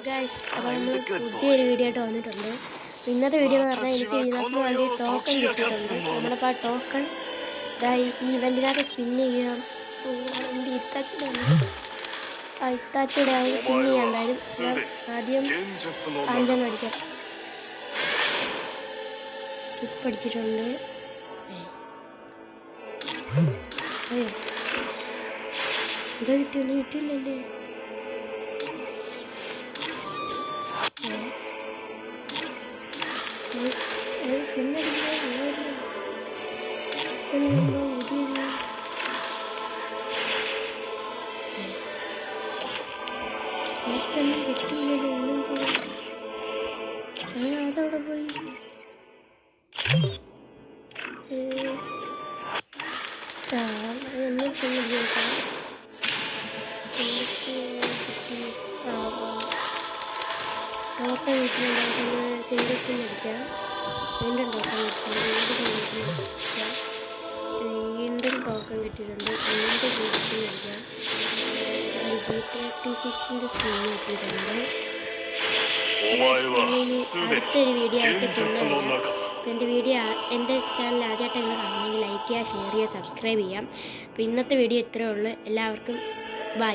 പുതിയൊരു വീഡിയോ ആയിട്ട് വന്നിട്ടുണ്ട്. ഇന്നത്തെ വീഡിയോ എന്ന് പറഞ്ഞാൽ എനിക്ക് ഇതിനകത്ത് വേണ്ടി ടോക്കൺ കിട്ടിയിട്ടുണ്ട്. നമ്മളിപ്പോൾ ആ ടോക്കൺ ഈ ഇവന്റിനകത്ത് സ്പിൻ ചെയ്യാം. എന്റെ ഇത്താച്ചിയുടെ ഇത്താച്ചിയുടെ ആയി സ്പിൻ ചെയ്യാൻ എന്തായാലും ആദ്യം അഞ്ചെണ്ണം അടിക്കാം. സ്കിപ്പ് അടിച്ചിട്ടുണ്ട്. ഇത് കിട്ടിയൊന്നും കിട്ടിയില്ലല്ലേ? അതവിടെ പോയി ആ, ഒന്നും ചെയ്യുന്നില്ല ദിവസം വീട്ടിലുണ്ടാക്കുന്ന സിംഗിൾസ് മേടിക്കാം അതിന്റെ ടോക്കൺ മേടിക്കാം വീണ്ടും ടോക്കൺ കിട്ടിയിട്ടുണ്ട് അതിന്റെ സിംഗിൾസ് മേടിക്കാം ജി തേർട്ടി സിക്സിന്റെ സ്ക്രീൻ കിട്ടിയിട്ടുണ്ട് അടുത്തൊരു വീഡിയോ ആയിട്ട് പിന്നെ എന്റെ വീഡിയോ എന്റെ ചാനൽ ആദ്യമായിട്ട് നിങ്ങൾ കാണുന്നെങ്കിൽ ലൈക്ക് ചെയ്യുക ഷെയർ ചെയ്യുക സബ്സ്ക്രൈബ് ചെയ്യാം അപ്പോൾ ഇന്നത്തെ വീഡിയോ ഇത്രയേ ഉള്ളൂ എല്ലാവർക്കും ബൈ